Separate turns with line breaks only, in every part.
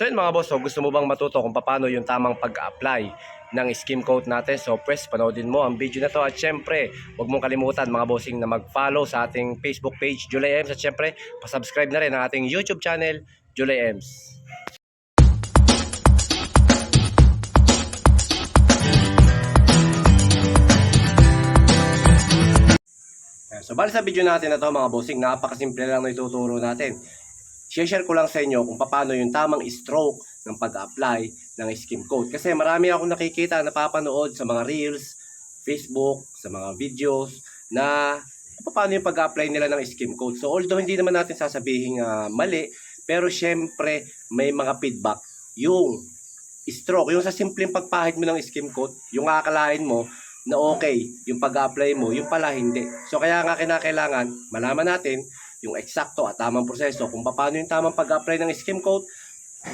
So yun mga boss, so gusto mo bang matuto kung paano yung tamang pag-apply ng skim coat natin? So press, panoodin mo ang video na to at syempre, huwag mong kalimutan mga bossing na mag-follow sa ating Facebook page, July Ems at syempre, pasubscribe na rin ang ating YouTube channel, July Ems. Ayan, So bali sa video natin na to mga bossing, napakasimple lang na ituturo natin. Share ko lang sa inyo kung paano yung tamang stroke ng pag-apply ng skim coat. Kasi marami akong nakikita, napapanood sa mga reels, Facebook, sa mga videos na paano yung pag-apply nila ng skim coat. So although hindi naman natin sasabihin ah, mali, pero syempre may mga feedback yung stroke, yung sa simpleng pagpahid mo ng skim coat, yung akalain mo na okay yung pag-apply mo, yung pala hindi. So kaya nga kinakailangan malaman natin yung eksakto at tamang proseso kung paano yung tamang pag-apply ng skim coat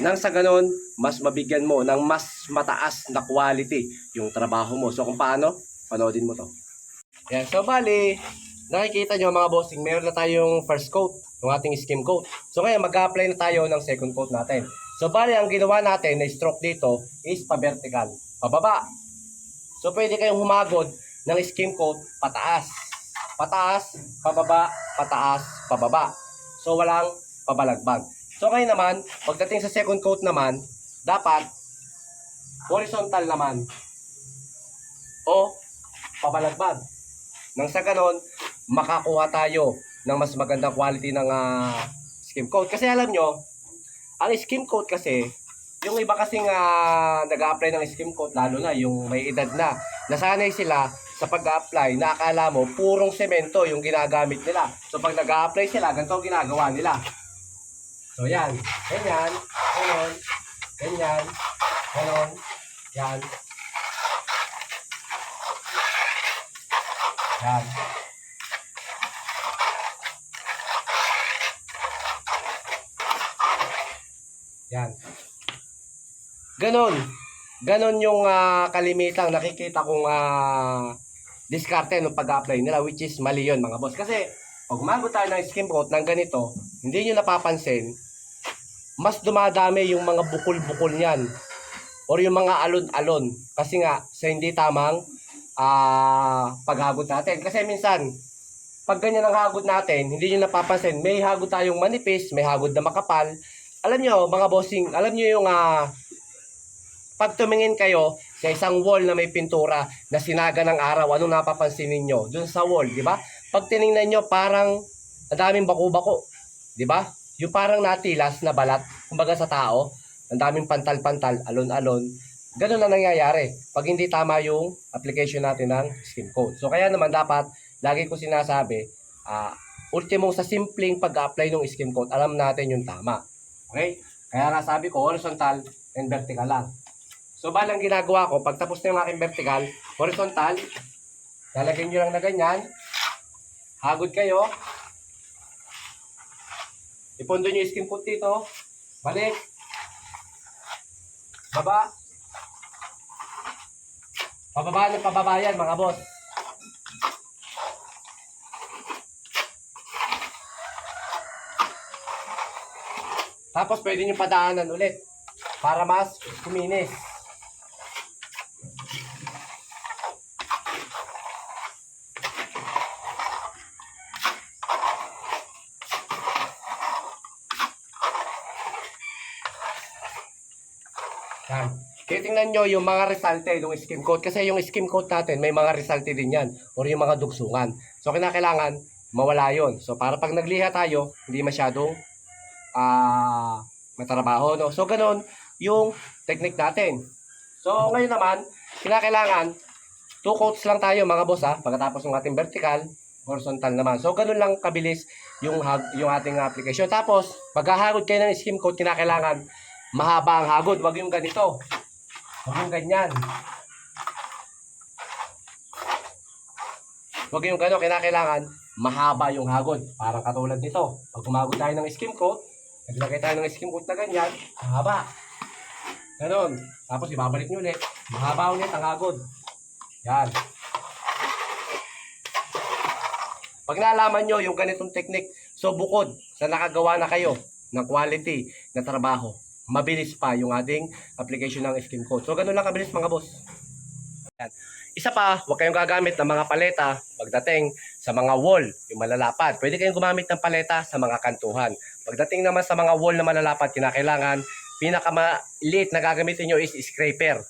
nang sa ganon, mas mabigyan mo ng mas mataas na quality yung trabaho mo. So kung paano, panoodin mo to. Yan, so bali, nakikita nyo mga bossing, meron na tayong first coat, yung ating skim coat. So ngayon, mag-apply na tayo ng second coat natin. So bali, ang ginawa natin na stroke dito is pa-vertical, pababa. So pwede kayong humagod ng skim coat pataas. Pataas, pababa, pataas, pababa. So walang pabalagbag. So ngayon naman, pagdating sa second coat naman, dapat horizontal naman o pabalagbag. Nang sa ganon, makakuha tayo ng mas magandang quality ng ah, skim coat. Kasi alam nyo, ang skim coat kasi, yung iba kasing uh, nag-apply ng skim coat, lalo na yung may edad na, nasanay sila sa pag-apply na mo purong semento yung ginagamit nila. So pag nag-apply sila, ganito ginagawa nila. So yan, ganyan, ganon, ganyan, ganon, yan. Yan. Yan. Ganon. Ganon yung ah, kalimitang nakikita kong ah, diskarte ng pag-apply nila which is mali yun mga boss. Kasi pag umago tayo ng skim coat ng ganito, hindi nyo napapansin, mas dumadami yung mga bukol-bukol niyan or yung mga alon-alon kasi nga sa hindi tamang ah paghagod natin. Kasi minsan, pag ganyan ang hagod natin, hindi nyo napapansin, may hagod tayong manipis, may hagod na makapal. Alam nyo, mga bossing, alam nyo yung ah, pag tumingin kayo sa isang wall na may pintura na sinaga ng araw, anong napapansin ninyo? Doon sa wall, di ba? Pag tiningnan nyo, parang ang daming bako-bako. Di ba? Yung parang natilas na balat, kumbaga sa tao, ang daming pantal-pantal, alon-alon. Ganun na nangyayari pag hindi tama yung application natin ng skin coat. So kaya naman dapat, lagi ko sinasabi, ah ultimo sa simpleng pag-apply ng skin coat, alam natin yung tama. Okay? Kaya nga sabi ko, horizontal and vertical lang. So, balang ginagawa ko, pag tapos na yung aking vertical, horizontal, lalagyan nyo lang na ganyan, hagod kayo, ipondo nyo yung skin coat dito, balik, baba, pababa ng pababa yan, mga boss. Tapos pwede nyo padaanan ulit para mas kuminis. Yan. Titingnan nyo yung mga resulte ng skim coat. Kasi yung skim coat natin, may mga resulte din yan. Or yung mga dugsungan. So, kinakailangan mawala yon So, para pag nagliha tayo, hindi masyadong ah matrabaho. No? So, ganun yung technique natin. So, ngayon naman, kinakailangan, two coats lang tayo mga boss ha. Pagkatapos ng ating vertical, horizontal naman. So, ganun lang kabilis yung, yung ating application. Tapos, paghahagod kayo ng skim coat, kinakailangan mahaba ang hagod. Huwag yung ganito. Huwag yung ganyan. Huwag yung gano'n, kinakailangan mahaba yung hagod. Parang katulad nito. Pag umagod tayo ng skim coat, naglagay tayo ng skim coat na ganyan, mahaba. Ganon. Tapos ibabalik nyo ulit. Mahaba ulit ang hagod. Yan. Pag nalaman nyo yung ganitong technique, so bukod sa nakagawa na kayo ng quality na trabaho, mabilis pa yung ating application ng skim coat. So, ganun lang kabilis mga boss. Yan. Isa pa, huwag kayong gagamit ng mga paleta pagdating sa mga wall, yung malalapad. Pwede kayong gumamit ng paleta sa mga kantuhan. Pagdating naman sa mga wall na malalapad, kinakailangan, pinakamaliit na gagamitin nyo is scraper.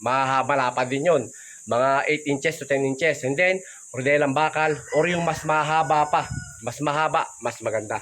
Mahamalapad din yun. Mga 8 inches to 10 inches. And then, rodelang bakal or yung mas mahaba pa. Mas mahaba, mas maganda.